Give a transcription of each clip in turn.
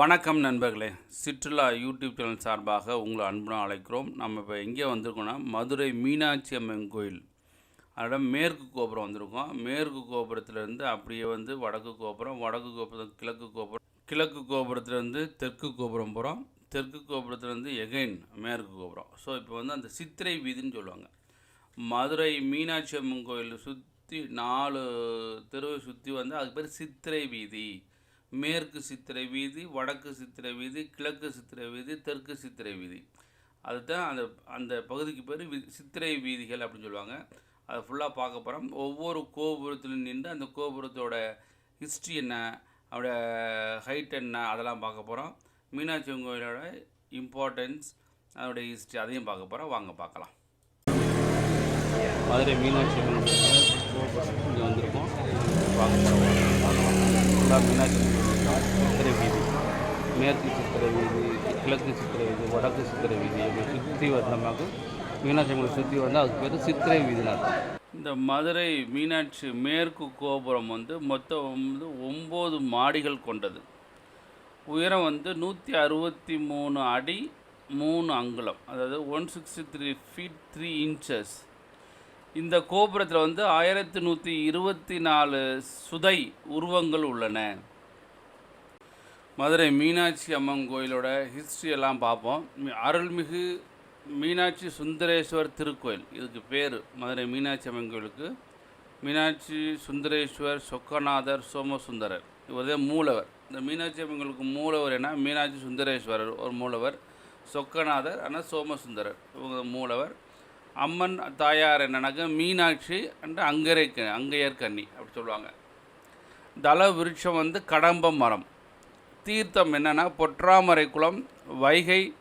வணக்கம் நண்பர்களே. சிற்றுலா YouTube channel சார்பாக உங்களை அன்புடன் அழைக்கிறோம். நம்ம இப்போ எங்கே வந்திருக்கோம்னா மதுரை மீனாட்சி அம்மன் கோயில். அதோட மேற்கு கோபுரம் வந்திருக்கோம். மேற்கு கோபுரத்துலேருந்து அப்படியே வந்து வடக்கு கோபுரம் வடக்கு கோபுரம் கிழக்கு கோபுரம் கிழக்கு கோபுரத்துலேருந்து தெற்கு கோபுரம் போகிறோம் தெற்கு கோபுரத்துலேருந்து எகைன் மேற்கு கோபுரம். ஸோ இப்போ வந்து அந்த சித்திரை வீதின்னு சொல்லுவாங்க. மதுரை மீனாட்சி அம்மன் கோயில் சுற்றி நாலு தெருவை சுற்றி வந்து அதுக்கு பேர் சித்திரை வீதி. மேற்கு சித்திரை வீதி வடக்கு சித்திரை வீதி கிழக்கு சித்திரை வீதி தெற்கு சித்திரை வீதி. அதுதான் அந்த அந்த பகுதிக்கு பேர் வி சித்திரை வீதிகள் அப்படின்னு சொல்லுவாங்க. அதை ஃபுல்லாக பார்க்க போகிறோம் ஒவ்வொரு கோபுரத்திலும் நின்று அந்த கோபுரத்தோட ஹிஸ்ட்ரி என்ன அதோட ஹைட் என்ன அதெல்லாம் பார்க்க போகிறோம் மீனாட்சி அம்மன் கோயிலோட இம்பார்ட்டன்ஸ் அதோடைய ஹிஸ்ட்ரி அதையும் பார்க்க போகிறோம் வாங்க பார்க்கலாம். மதுரை மீனாட்சி அம்மன் இங்கே வந்திருக்கோம். வாங்க ஃபுல்லாக மீனாட்சி சித்திரை வீதி மேற்கு சித்திரை வீதி கிழக்கு சித்திரை வீதி வடக்கு சித்திரை வீதி அப்படி சுற்றி வந்தோம்னாக்க மீனாட்சி அம்மனை சுற்றி வந்தால் அதுக்கு பேர் சித்திரை வீதினா இந்த மதுரை மீனாட்சி மேற்கு கோபுரம் வந்து மொத்தம் வந்து ஒம்பது மாடிகள் கொண்டது. உயரம் வந்து நூற்றி அறுபத்தி மூணு அடி மூணு அங்குலம் அதாவது one sixty three feet three inches இந்த கோபுரத்தில் வந்து ஆயிரத்தி நூற்றி இருபத்தி நாலு சுதை உருவங்கள் உள்ளன. மதுரை மீனாட்சி அம்மன் கோயிலோட ஹிஸ்ட்ரி எல்லாம் பார்ப்போம். அருள்மிகு மீனாட்சி சுந்தரேஸ்வர் திருக்கோயில். இதுக்கு பேர் மதுரை மீனாட்சி அம்மன் கோயிலுக்கு. மீனாட்சி சுந்தரேஸ்வர் சொக்கநாதர் சோமசுந்தரர். இவர் தான் மூலவர். இந்த மீனாட்சி அம்மன் கோயிலுக்கு மூலவர் என்ன? மீனாட்சி சுந்தரேஸ்வரர் ஒரு மூலவர். சொக்கநாதர் ஆனால் சோமசுந்தரர். இவங்க மூலவர். அம்மன் தாயார் என்னன்னாக்க மீனாட்சி அண்ட் அங்கரை க- அங்கையர் கன்னி அப்படி சொல்லுவாங்க. தல விருட்சம் வந்து கடம்ப மரம். தீர்த்தம் என்னென்னா பொற்றாமரை குளம் வைகை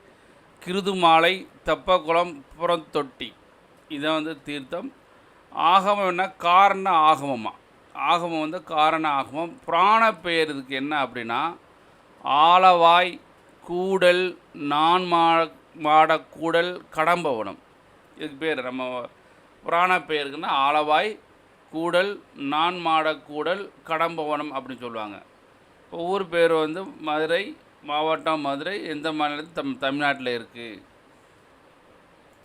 கிருதுமாலை தெப்பக்குளம் புறந்தொட்டி. இதான் வந்து தீர்த்தம். ஆகமம் என்ன? காரண ஆகமமாக ஆகமம் வந்து காரண ஆகமம். புராண பெயர் இதுக்கு என்ன அப்படின்னா ஆலவாய் கூடல் நான் மாட மாடக்கூடல் கடம்பவனம். இதுக்கு பேர் நம்ம புராண பெயருக்குன்னா ஆலவாய் கூடல் நான் மாடக்கூடல் கடம்பவனம் அப்படின்னு சொல்லுவாங்க. ஊர் பேர் வந்து மதுரை மாவட்டம் மதுரை எந்த மாநிலத்தில் தம் தமிழ்நாட்டில் இருக்குது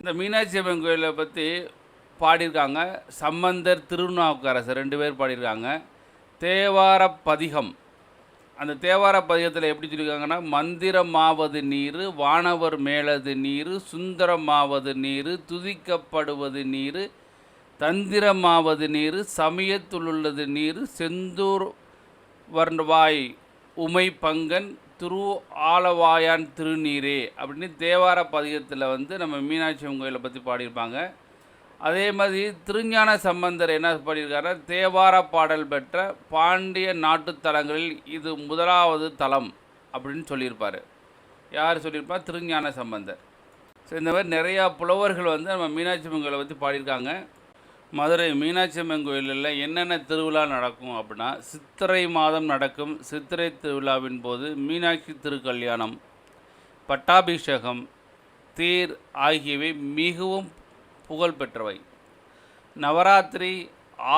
இந்த மீனாட்சி அம்மன் கோயிலை பற்றி பாடியிருக்காங்க சம்பந்தர் திருநாவுக்கரசர் ரெண்டு பேர் பாடியிருக்காங்க. தேவார பதிகம் அந்த தேவார பதிகத்தில் எப்படி சொல்லியிருக்காங்கன்னா மந்திரமாவது நீர் வானவர் மேலது நீர் சுந்தரமாவது நீர் துதிக்கப்படுவது நீர் தந்திரமாவது நீர் சமயத்துள்ளது நீர் செந்தூர் வர்ணவாய் உமை பங்கன் திரு ஆலவாயான் திருநீரே அப்படின்னு தேவார பதிகத்தில் வந்து நம்ம மீனாட்சி அம்மன் கோயிலை பற்றி பாடியிருப்பாங்க. அதே மாதிரி திருஞான சம்பந்தர் என்ன பாடியிருக்காருன்னா தேவார பாடல் பெற்ற பாண்டிய நாட்டுத் தலங்களில் இது முதலாவது தலம் அப்படின்னு சொல்லியிருப்பார். யார் சொல்லியிருப்பா? திருஞான சம்பந்தர். ஸோ இந்த மாதிரி நிறையா புலவர்கள் வந்து நம்ம மீனாட்சி அம்மன் கோயிலை பற்றி பாடியிருக்காங்க. மதுரை மீனாட்சி அம்மன் கோயிலில் என்னென்ன திருவிழா நடக்கும் அப்படின்னா சித்திரை மாதம் நடக்கும் சித்திரை திருவிழாவின் போது மீனாட்சி திருக்கல்யாணம் பட்டாபிஷேகம் தேர் ஆகியவை மிகவும் புகழ்பெற்றவை நவராத்திரி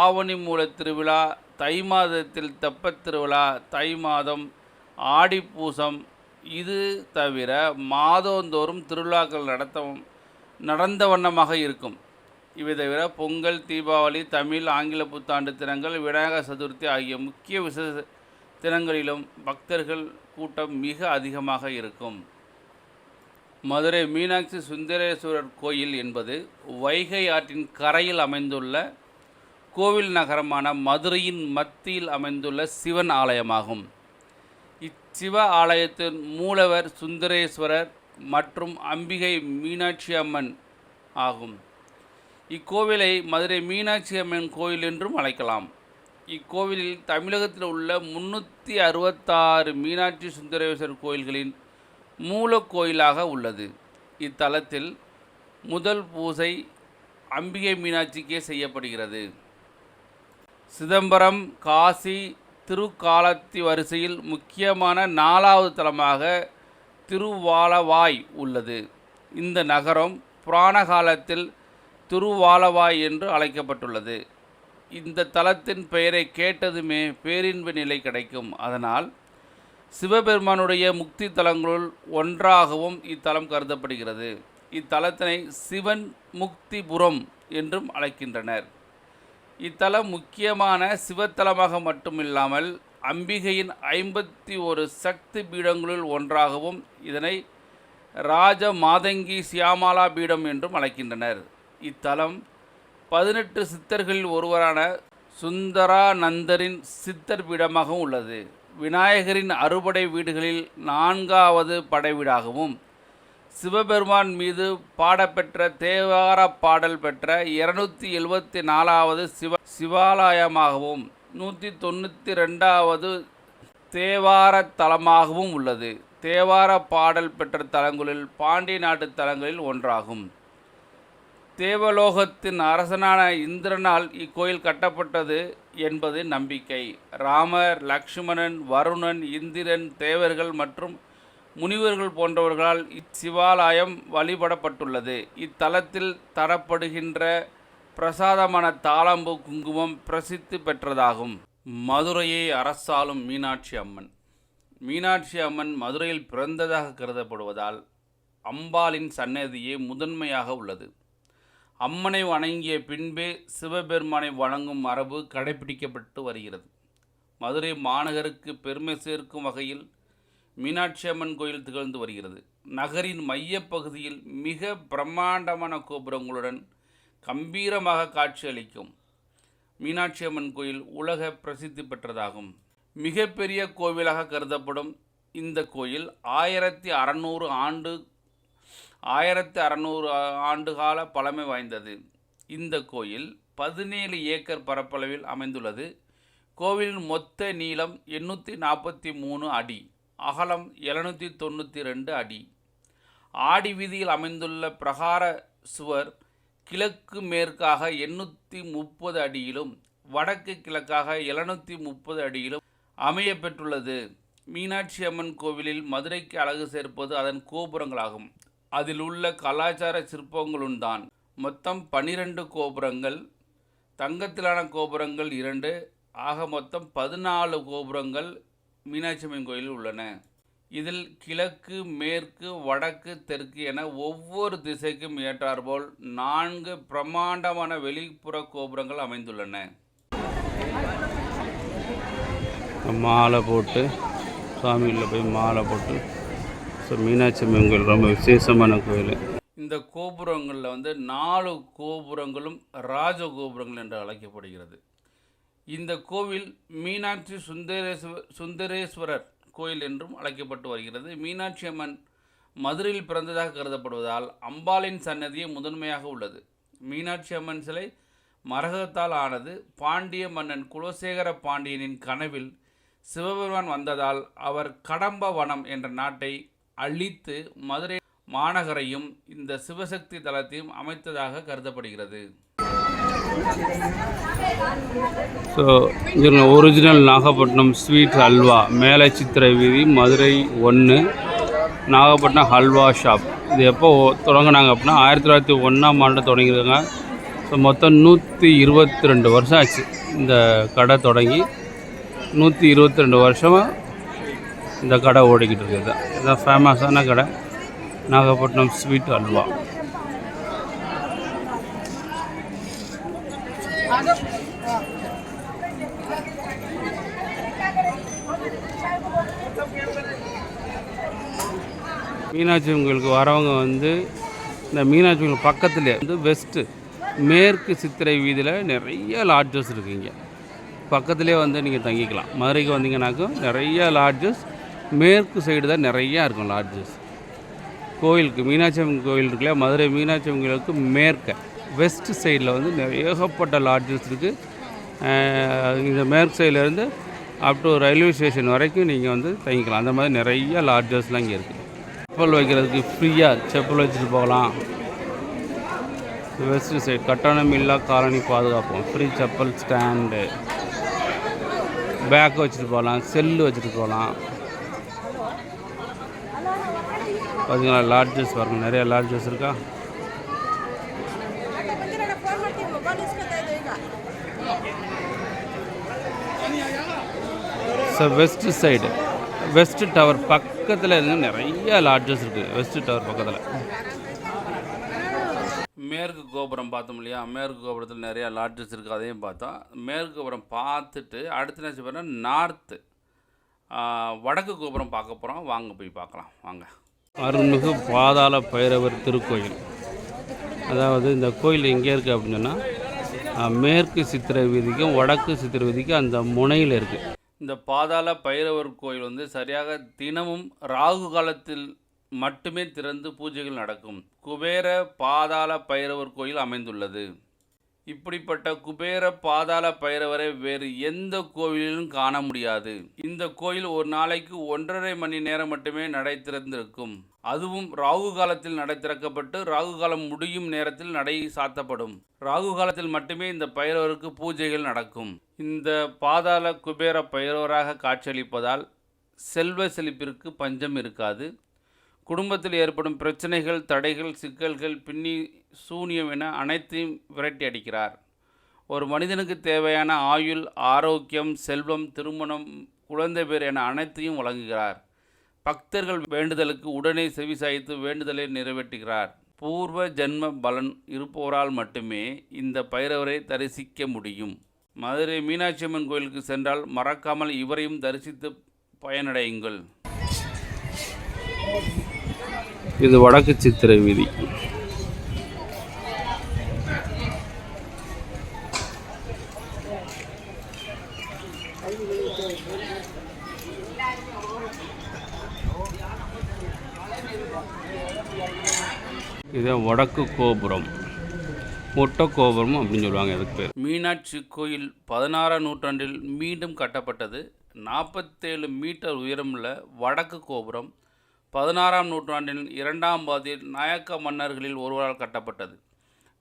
ஆவணி மூல திருவிழா தை மாதத்தில் தெப்பத் திருவிழா தை மாதம் ஆடிப்பூசம் இது தவிர மாதந்தோறும் திருவிழாக்கள் நடத்தவும் நடந்த வண்ணமாக இருக்கும். இவை தவிர பொங்கல் தீபாவளி தமிழ் ஆங்கில புத்தாண்டு தினங்கள் விநாயகர் சதுர்த்தி ஆகிய முக்கிய விசேஷ தினங்களிலும் பக்தர்கள் கூட்டம் மிக அதிகமாக இருக்கும். மதுரை மீனாட்சி சுந்தரேஸ்வரர் கோயில் என்பது வைகை ஆற்றின் கரையில் அமைந்துள்ள கோவில் நகரமான மதுரையின் மத்தியில் அமைந்துள்ள சிவன் ஆலயமாகும். இச்சிவ ஆலயத்தின் மூலவர் சுந்தரேஸ்வரர் மற்றும் அம்பிகை மீனாட்சி அம்மன் ஆகும். இக்கோவிலை மதுரை மீனாட்சி அம்மன் கோயில் என்றும் அழைக்கலாம். இக்கோவிலில் தமிழகத்தில் உள்ள முன்னூற்றி அறுபத்தாறு மீனாட்சி சுந்தரேஸ்வரர் கோயில்களின் மூலக்கோயிலாக உள்ளது. இத்தலத்தில் முதல் பூசை அம்பிகை மீனாட்சிக்கே செய்யப்படுகிறது. சிதம்பரம் காசி திருக்காலத்தி வரிசையில் முக்கியமான நாலாவது தலமாக திருவாலவாய் உள்ளது. இந்த நகரம் புராண காலத்தில் திருவாலவாய் என்று அழைக்கப்பட்டுள்ளது. இந்த தலத்தின் பெயரை கேட்டதுமே பேரின்ப நிலை கிடைக்கும். அதனால் சிவபெருமானுடைய முக்தி தலங்களுள் ஒன்றாகவும் இத்தலம் கருதப்படுகிறது. இத்தலத்தினை சிவன் முக்திபுரம் என்றும் அழைக்கின்றனர். இத்தலம் முக்கியமான சிவத்தலமாக மட்டுமில்லாமல் அம்பிகையின் ஐம்பத்தி ஒரு சக்தி பீடங்களுள் ஒன்றாகவும் இதனை ராஜ மாதங்கி சியாமாலா பீடம் என்றும் அழைக்கின்றனர். இத்தலம் பதினெட்டு சித்தர்களில் ஒருவரான சுந்தரானந்தரின் சித்தர் பீடமாகவும் உள்ளது. விநாயகரின் அறுபடை வீடுகளில் நான்காவது படைவீடாகவும் சிவபெருமான் மீது பாடப்பெற்ற தேவார பாடல் பெற்ற இருநூத்தி எழுபத்தி நாலாவது சிவ சிவாலயமாகவும் நூற்றி தொண்ணூற்றி ரெண்டாவது தேவார தலமாகவும் உள்ளது. தேவார பாடல் பெற்ற தலங்களில் பாண்டிய நாட்டு தலங்களில் ஒன்றாகும். தேவலோகத்தின் அரசனான இந்திரனால் இக்கோயில் கட்டப்பட்டது என்பது நம்பிக்கை. ராமர் லக்ஷ்மணன் வருணன் இந்திரன் தேவர்கள் மற்றும் முனிவர்கள் போன்றவர்களால் இச்சிவாலயம் வழிபடப்பட்டுள்ளது. இத்தலத்தில் தரப்படுகின்ற பிரசாதமான தாளம்பு குங்குமம் பிரசித்தி பெற்றதாகும். மதுரையை அரசாளும் மீனாட்சி அம்மன். மீனாட்சி அம்மன் மதுரையில் பிறந்ததாக கருதப்படுவதால் அம்பாளின் சன்னதியே முதன்மையாக உள்ளது. அம்மனை வணங்கிய பின்பே சிவபெருமானை வணங்கும் மரபு கடைபிடிக்கப்பட்டு வருகிறது. மதுரை மாநகருக்கு பெருமை சேர்க்கும் வகையில் மீனாட்சி அம்மன் கோயில் திகழ்ந்து வருகிறது. நகரின் மையப்பகுதியில் மிக பிரம்மாண்டமான கோபுரங்களுடன் கம்பீரமாக காட்சியளிக்கும் மீனாட்சி அம்மன் கோயில் உலக பிரசித்தி பெற்றதாகும். மிகப்பெரிய கோவிலாக கருதப்படும் இந்த கோயில் ஆயிரத்தி அறநூறு ஆண்டு ஆயிரத்தி அறநூறு ஆண்டுகால பழமை வாய்ந்தது. இந்த கோயில் பதினேழு ஏக்கர் பரப்பளவில் அமைந்துள்ளது. கோவிலின் மொத்த நீளம் எண்ணூற்றி நாற்பத்தி மூணு அடி அகலம் எழுநூற்றி தொண்ணூற்றி ரெண்டு அடி. ஆடி வீதியில் அமைந்துள்ள பிரகார சுவர் கிழக்கு மேற்காக எண்ணூற்றி முப்பது அடியிலும் வடக்கு கிழக்காக எழுநூற்றி முப்பது அடியிலும் அமைய பெற்றுள்ளது. மீனாட்சி அம்மன் கோவிலில் மதுரைக்கு அழகு சேர்ப்பது அதன் கோபுரங்களாகும். அதில் உள்ள கலாச்சார சிற்பங்களும் தான் மொத்தம் பனிரெண்டு கோபுரங்கள் தங்கத்திலான கோபுரங்கள் இரண்டு ஆக மொத்தம் பதினாலு கோபுரங்கள் மீனாட்சி அம்மன் கோயிலில் உள்ளன. இதில் கிழக்கு மேற்கு வடக்கு தெற்கு என ஒவ்வொரு திசைக்கும் ஏற்றாற்போல் நான்கு பிரம்மாண்டமான வெளிப்புற கோபுரங்கள் அமைந்துள்ளன. மாலை போட்டு சாமியில் போய் மாலை போட்டு ஸோ மீனாட்சி அம்மன் கோயில் ரொம்ப விசேஷமான கோயில். இந்த கோபுரங்களில் வந்து நாலு கோபுரங்களும் ராஜ கோபுரங்கள் என்று அழைக்கப்படுகிறது. இந்த கோவில் மீனாட்சி சுந்தரேஸ்வர் சுந்தரேஸ்வரர் கோயில் என்றும் அழைக்கப்பட்டு வருகிறது. மீனாட்சி அம்மன் மதுரையில் பிறந்ததாக கருதப்படுவதால் அம்பாளின் சன்னதியே முதன்மையாக உள்ளது. மீனாட்சி அம்மன் சிலை மரகத்தால் ஆனது பாண்டிய மன்னன் குலசேகர பாண்டியனின் கனவில் சிவபெருமான் வந்ததால் அவர் கடம்ப வனம் என்ற நாட்டை அழித்து மதுரை மாநகரையும் இந்த சிவசக்தி தலத்தையும் அமைத்ததாக கருதப்படுகிறது. ஸோ இங்கே ஒரிஜினல் நாகப்பட்டினம் ஸ்வீட் ஹல்வா மேலே சித்திரை வீதி மதுரை ஒன்று நாகப்பட்டினம் ஹல்வா ஷாப் இது எப்போ தொடங்கினாங்க அப்படின்னா ஆயிரத்தி தொள்ளாயிரத்தி ஒன்றாம் ஆண்டு தொடங்கியிருக்காங்க. ஸோ மொத்தம் நூற்றி இருபத்தி ரெண்டு வருஷம் ஆச்சு இந்த கடை தொடங்கி. நூற்றி இருபத்தி ரெண்டு வருஷமாக இந்த கடை ஓடிக்கிட்டு இருக்குது. இதுதான் ஃபேமஸான கடை. நாகப்பட்டினம் ஸ்வீட் அல்வா. மீனாட்சி கோயிலுக்கு வரவங்க வந்து இந்த மீனாட்சி கோயில் பக்கத்துலேயே வந்து வெஸ்ட்டு மேற்கு சித்திரை வீதியில் நிறைய லாட்ஜஸ் இருக்குங்க பக்கத்துலேயே வந்து நீங்கள் தங்கிக்கலாம். மதுரைக்கு வந்தீங்கன்னாக்கும் நிறைய லாட்ஜஸ் மேற்கு சைடு தான் நிறையா இருக்கும் லாட்ஜஸ் கோயிலுக்கு மீனாட்சி அம்மன் கோயில் இருக்குல்ல மதுரை மீனாட்சி அம்மன் கோயிலுக்கு மேற்க வெஸ்ட் சைடில் வந்து நிறைய ஏகப்பட்ட லாட்ஜஸ் இருக்குது இந்த மேற்கு சைட்லேருந்து அப் டு ரயில்வே ஸ்டேஷன் வரைக்கும் நீங்கள் வந்து தங்கிக்கலாம். அந்த மாதிரி நிறைய லாட்ஜஸ்லாம் இங்கே இருக்குது செப்பல் வைக்கிறதுக்கு ஃப்ரீயாக செப்பல் வச்சுட்டு போகலாம். வெஸ்ட் சைடு கட்டணம் இல்லா காலனி பாதுகாப்போம். ஃப்ரீ செப்பல் ஸ்டாண்டு பேக் வச்சுட்டு போகலாம் செல்லு வச்சுட்டு போகலாம். பார்த்தீங்களா லாட்ஜஸ் பாருங்கள் நிறைய லாட்ஜஸ் இருக்கா? So west side west tower பக்கத்தில் இருந்து நிறைய லாட்ஜஸ் இருக்குது வெஸ்ட் டவர் பக்கத்தில். மேற்கு கோபுரம் பார்த்தோம் இல்லையா? மேற்கு கோபுரத்தில் நிறையா லாட்ஜஸ் இருக்குது அதையும் பார்த்தோம். மேற்கு கோபுரம் பார்த்துட்டு அடுத்து என்ன செய்ய நார்த்து வடக்கு கோபுரம் பார்க்க போகிறோம் வாங்க போய் பார்க்கலாம். வாங்க. அருள்மிகு பாதாள பைரவர் திருக்கோயில். அதாவது இந்த கோயில் எங்கே இருக்குது அப்படின்னு சொன்னால் மேற்கு சித்திரை வீதிக்கும் வடக்கு சித்திரை வீதிக்கும் அந்த முனையில் இருக்குது இந்த பாதாள பைரவர் கோயில் வந்து சரியாக தினமும் ராகு காலத்தில் மட்டுமே திறந்து பூஜைகள் நடக்கும். குபேர பாதாள பைரவர் கோயில் அமைந்துள்ளது. இப்படிப்பட்ட குபேர பாதாள பைரவரை வேறு எந்த கோவிலிலும் காண முடியாது. இந்த கோயில் ஒரு நாளைக்கு ஒன்றரை மணி நேரம் மட்டுமே நடை திறந்திருக்கும் அதுவும் ராகு காலத்தில் நடை திறக்கப்பட்டு ராகு காலம் முடியும் நேரத்தில் நடை சாத்தப்படும். ராகு காலத்தில் மட்டுமே இந்த பைரவருக்கு பூஜைகள் நடக்கும். இந்த பாதாள குபேர பைரவராக காட்சியளிப்பதால் செல்வ செழிப்பிற்கு பஞ்சம் இருக்காது. குடும்பத்தில் ஏற்படும் பிரச்சனைகள் தடைகள் சிக்கல்கள் பின்னி சூனியம் என அனைத்தையும் விரட்டி அடிக்கிறார். ஒரு மனிதனுக்கு தேவையான ஆயுள் ஆரோக்கியம் செல்வம் திருமணம் குழந்தை பேர் என அனைத்தையும் வழங்குகிறார். பக்தர்கள் வேண்டுதலுக்கு உடனே செவிசாய்த்து வேண்டுதலை நிறைவேற்றுகிறார். பூர்வ ஜென்ம பலன் இருப்போரால் மட்டுமே இந்த பைரவரை தரிசிக்க முடியும். மதுரை மீனாட்சி அம்மன் கோயிலுக்கு சென்றால் மறக்காமல் இவரையும் தரிசித்து பயனடையுங்கள். இது வடக்கு சித்திரை வீதி. இது வடக்கு கோபுரம். மொட்டை கோபுரம் அப்படின்னு சொல்லுவாங்க அதுக்கு பேர். மீனாட்சி கோயில் பதினாறாம் நூற்றாண்டில் மீண்டும் கட்டப்பட்டது. நாற்பத்தேழு மீட்டர் உயரமுள்ள வடக்கு கோபுரம் பதினாறாம் நூற்றாண்டின் இரண்டாம் பாதியில் நாயக்க மன்னர்களில் ஒருவரால் கட்டப்பட்டது.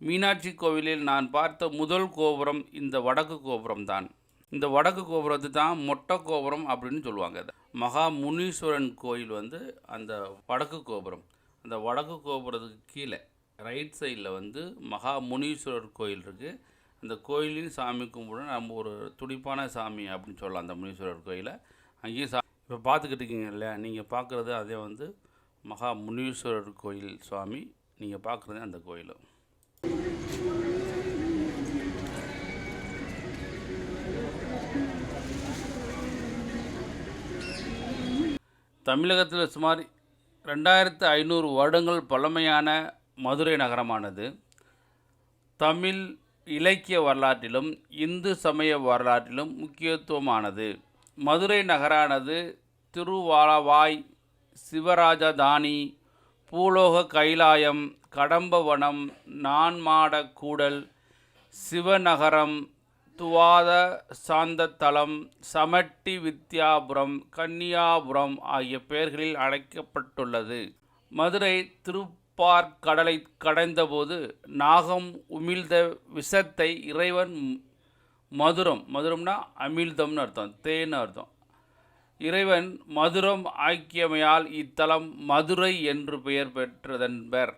மீனாட்சி கோவிலில் நான் பார்த்த முதல் கோபுரம் இந்த வடக்கு கோபுரம் தான் இந்த வடக்கு கோபுரத்து தான் மொட்டை கோபுரம் அப்படின்னு சொல்லுவாங்க. மகா முனீஸ்வரன் கோயில் வந்து அந்த வடக்கு கோபுரம். அந்த வடக்கு கோபுரத்துக்கு கீழே ரைட் சைடில் வந்து மகா முனீஸ்வரர் கோயில் இருக்குது அந்த கோயிலையும் சாமி கும்பிட நம்ம ஒரு துடிப்பான சாமி அப்படின்னு சொல்லலாம் அந்த முனீஸ்வரர் கோயிலை. அங்கேயும் சா இப்போ பார்த்துக்கிட்டு இருக்கீங்க இல்லையா? நீங்கள் பார்க்குறது அதே வந்து மகா முனீஸ்வரர் கோயில் சுவாமி. நீங்கள் பார்க்குறது அந்த கோயில். தமிழகத்தில் சுமார் ரெண்டாயிரத்து ஐநூறு வருடங்கள் பழமையான மதுரை நகரமானது. தமிழ் இலக்கிய வரலாற்றிலும் இந்து சமய வரலாற்றிலும் முக்கியத்துவமானது. மதுரை நகரானது திருவாலவாய் சிவராஜதானி பூலோக கைலாயம் கடம்பவனம் நான்மாட கூடல் சிவநகரம் துவாத சாந்தத்தலம் சமட்டி வித்யாபுரம் கன்னியாபுரம் ஆகிய பெயர்களில் அழைக்கப்பட்டுள்ளது. மதுரை திருப்பார்கடலை கடைந்தபோது நாகம் உமிழ்ந்த விஷத்தை இறைவன் மதுரம். மதுரம்னா அமிழ்தம்னு அர்த்தம். தேன்னு அர்த்தம். இறைவன் மதுரம் ஆக்கியமையால் இத்தலம் மதுரை என்று பெயர் பெற்றதென்பர்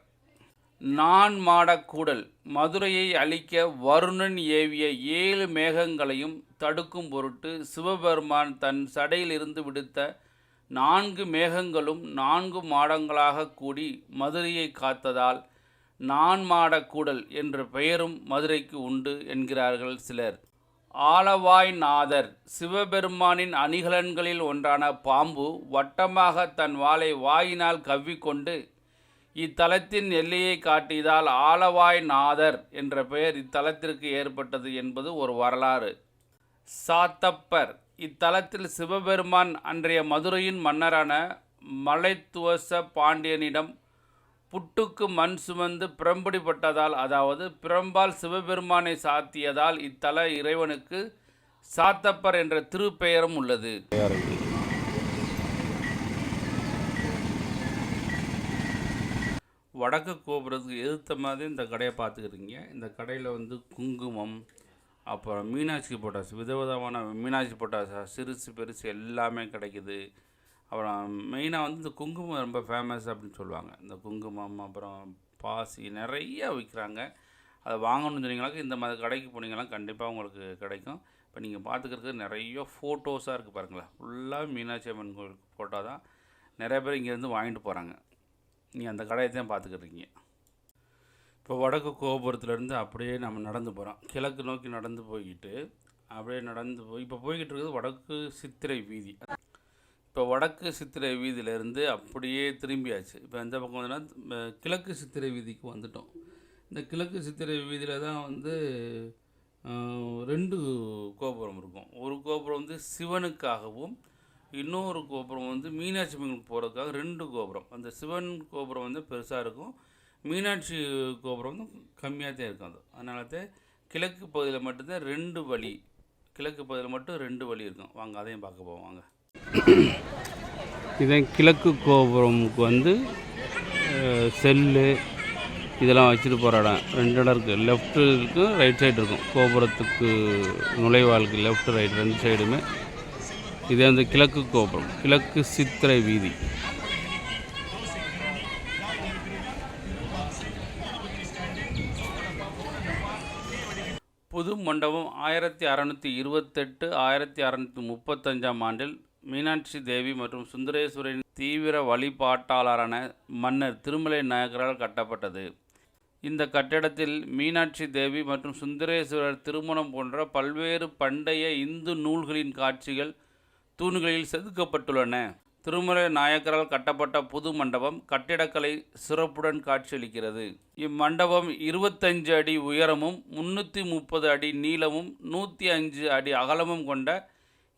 நான் மாடக்கூடல் மதுரையை அழிக்க வருணன் ஏவிய ஏழு மேகங்களையும் தடுக்கும் பொருட்டு சிவபெருமான் தன் சடையிலிருந்து விடுத்த நான்கு மேகங்களும் நான்கு மாடங்களாக கூடி மதுரையை காத்ததால் நான் மாடக்கூடல் என்ற பெயரும் மதுரைக்கு உண்டு என்கிறார்கள் சிலர். ஆலவாய் நாதர் சிவபெருமானின் அணிகலன்களில் ஒன்றான பாம்பு வட்டமாக தன் வாளை வாயினால் கவ்விக்கொண்டு இத்தலத்தின் எல்லையை காட்டியதால் ஆலவாய் நாதர் என்ற பெயர் இத்தலத்திற்கு ஏற்பட்டது என்பது ஒரு வரலாறு. சாத்தப்பர் இத்தலத்தில் சிவபெருமான் அன்றைய மதுரையின் மன்னரான மலைத்துவச பாண்டியனிடம் புட்டுக்கு மண் சுமந்து பிரம்படிப்பட்டதால் அதாவது பிரம்பால் சிவபெருமானை சாத்தியதால் இத்தல இறைவனுக்கு சாத்தப்பர் என்ற திருப்பெயரும் உள்ளது. வடக்கு கோபுரத்துக்கு எதிர்த்த மாதிரி இந்த கடையை பார்த்துக்கிறீங்க இந்த கடையில் வந்து குங்குமம் அப்புறம் மீனாட்சி பொட்டாசு விதவிதமான மீனாட்சி பொட்டாசா சிறுசு பெருசு எல்லாமே கிடைக்குது. அப்புறம் மெயினாக வந்து இந்த குங்குமம் ரொம்ப ஃபேமஸ் அப்படின்னு சொல்லுவாங்க. இந்த குங்குமம் அப்புறம் பாசி நிறைய விற்கிறாங்க. அதை வாங்கணும்னு சொன்னீங்களாக்க இந்த மாதிரி கடைக்கு போனீங்கன்னா கண்டிப்பாக உங்களுக்கு கிடைக்கும். இப்போ நீங்கள் பார்த்துக்கிறதுக்கு நிறைய ஃபோட்டோஸாக இருக்குது பாருங்களேன். ஃபுல்லாக மீனாட்சி அம்மன் கோயிலுக்கு ஃபோட்டோ தான் நிறைய பேர் இங்கேருந்து வாங்கிட்டு போகிறாங்க நீங்கள் அந்த கடையை தான் பார்த்துக்கிட்டு இப்போ வடக்கு கோபுரத்துலேருந்து அப்படியே நம்ம நடந்து போகிறோம் கிழக்கு நோக்கி நடந்து போய்கிட்டு அப்படியே நடந்து போய் இப்போ போய்கிட்டு இருக்குது வடக்கு சித்திரை வீதி. இப்போ வடக்கு சித்திரை வீதியிலேருந்து அப்படியே திரும்பியாச்சு. இப்போ எந்த பக்கம் வந்தோன்னா கிழக்கு சித்திரை வீதிக்கு வந்துட்டோம். இந்த கிழக்கு சித்திரை வீதியில் தான் வந்து ரெண்டு கோபுரம் இருக்கும். ஒரு கோபுரம் வந்து சிவனுக்காகவும் இன்னொரு கோபுரம் வந்து மீனாட்சி அம்மனுக்கு போகிறதுக்காக ரெண்டு கோபுரம். அந்த சிவன் கோபுரம் வந்து பெருசாக இருக்கும். மீனாட்சி கோபுரம் வந்து கம்மியாக தான் இருக்கும் அது. அதனால தான் கிழக்கு பகுதியில் மட்டும்தான் ரெண்டு வழி கிழக்கு பகுதியில் மட்டும் ரெண்டு வழி இருக்கும். வாங்க அதையும் பார்க்க போவோம். வாங்க. இதே கிழக்கு கோபுரமுக்கு வந்து செல்லு இதெல்லாம் வச்சுட்டு போகிற இடம். ரெண்டு இடம் இருக்குது லெஃப்ட்டு இருக்கும் ரைட் சைடு இருக்கும். கோபுரத்துக்கு நுழைவாளுக்கு லெஃப்ட் ரைட் ரெண்டு சைடுமே இதே வந்து கிழக்கு கோபுரம். கிழக்கு சித்திரை வீதி. புது மண்டபம் ஆயிரத்தி அறநூற்றி இருபத்தெட்டு ஆயிரத்தி அறநூற்றி முப்பத்தஞ்சாம் ஆண்டில் மீனாட்சி தேவி மற்றும் சுந்தரேஸ்வரின் தீவிர வழிபாட்டாளரான மன்னர் திருமலை நாயக்கரால் கட்டப்பட்டது. இந்த கட்டிடத்தில் மீனாட்சி தேவி மற்றும் சுந்தரேஸ்வரர் திருமணம் போன்ற பல்வேறு பண்டைய இந்து நூல்களின் காட்சிகள் தூண்களில் செதுக்கப்பட்டுள்ளன. திருமலை நாயக்கரால் கட்டப்பட்ட புது மண்டபம் கட்டிடக்கலை சிறப்புடன் காட்சியளிக்கிறது. இம்மண்டபம் இருபத்தஞ்சு அடி உயரமும் முன்னூற்றி முப்பது அடி நீளமும் நூற்றி அஞ்சு அடி அகலமும் கொண்ட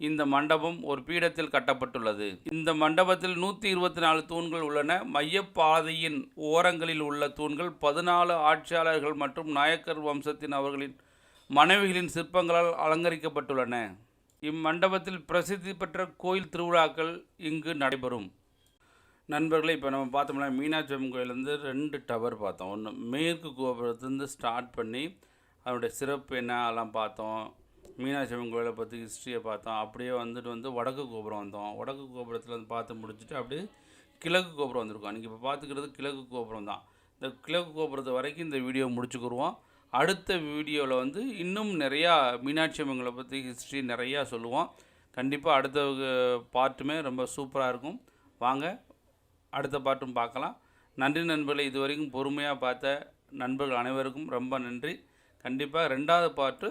இந்த மண்டபம் ஒரு பீடத்தில் கட்டப்பட்டுள்ளது. இந்த மண்டபத்தில் நூற்றி இருபத்தி நாலு தூண்கள் உள்ளன. மையப்பாதையின் ஓரங்களில் உள்ள தூண்கள் பதினாலு ஆட்சியாளர்கள் மற்றும் நாயக்கர் வம்சத்தின் அவர்களின் மனைவிகளின் சிற்பங்களால் அலங்கரிக்கப்பட்டுள்ளன. இம்மண்டபத்தில் பிரசித்தி பெற்ற கோயில் திருவிழாக்கள் இங்கு நடைபெறும். நண்பர்களே இப்போ நம்ம பார்த்தோம்னா மீனாட்சி அம்மன் கோயிலேருந்து ரெண்டு டவர் பார்த்தோம். ஒன்று மேற்கு கோபுரத்துலேருந்து ஸ்டார்ட் பண்ணி அதனுடைய சிறப்பு என்ன அதெல்லாம் பார்த்தோம். மீனாட்சி அம்மன் கோயிலை பற்றி ஹிஸ்ட்ரியை பார்த்தோம். அப்படியே வந்துட்டு வந்து வடக்கு கோபுரம் வந்தோம். வடக்கு கோபுரத்தில் வந்து பார்த்து முடிச்சுட்டு அப்படியே கிழக்கு கோபுரம் வந்திருக்கோம். அன்றைக்கி இப்போ பார்த்துக்கிறது கிழக்கு கோபுரம் தான். இந்த கிழக்கு கோபுரத்து வரைக்கும் இந்த வீடியோ முடிச்சுக்கிடுவோம் அடுத்த வீடியோவில் வந்து இன்னும் நிறையா மீனாட்சி அம்மங்களை பற்றி ஹிஸ்ட்ரி நிறையா சொல்லுவோம். கண்டிப்பாக அடுத்த பார்ட்டுமே ரொம்ப சூப்பராக இருக்கும். வாங்க அடுத்த பாட்டும் பார்க்கலாம். நன்றி நண்பர்களை இது வரைக்கும் பொறுமையாக பார்த்த நண்பர்கள் அனைவருக்கும் ரொம்ப நன்றி. கண்டிப்பாக ரெண்டாவது பாட்டு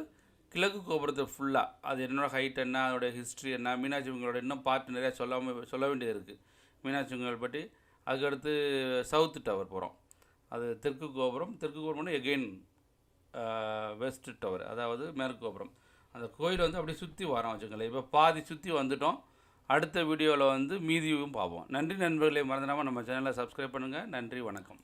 கிழக்கு கோபுரத்தை ஃபுல்லாக அது என்னோட ஹைட் என்ன அதோடைய ஹிஸ்ட்ரி என்ன மீனாட்சி உங்களோட இன்னும் பார்ட் நிறையா சொல்லாமல் சொல்ல வேண்டியது இருக்குது மீனாட்சி உங்கள் பற்றி. அதுக்கடுத்து சவுத்து டவர் போகிறோம் அது தெற்கு கோபுரம் தெற்கு கோபுரம்னு எகெயின் வெஸ்ட் டவர் அதாவது மேற்கு கோபுரம். அந்த கோயில் வந்து அப்படியே சுற்றி வரோம் வச்சுக்கோங்களேன். இப்போ பாதி சுற்றி வந்துட்டோம். அடுத்த வீடியோவில் வந்து மீதியும் பார்ப்போம். நன்றி நண்பர்களை மறந்துடாமல் நம்ம சேனலை சப்ஸ்கிரைப் பண்ணுங்கள் நன்றி வணக்கம்.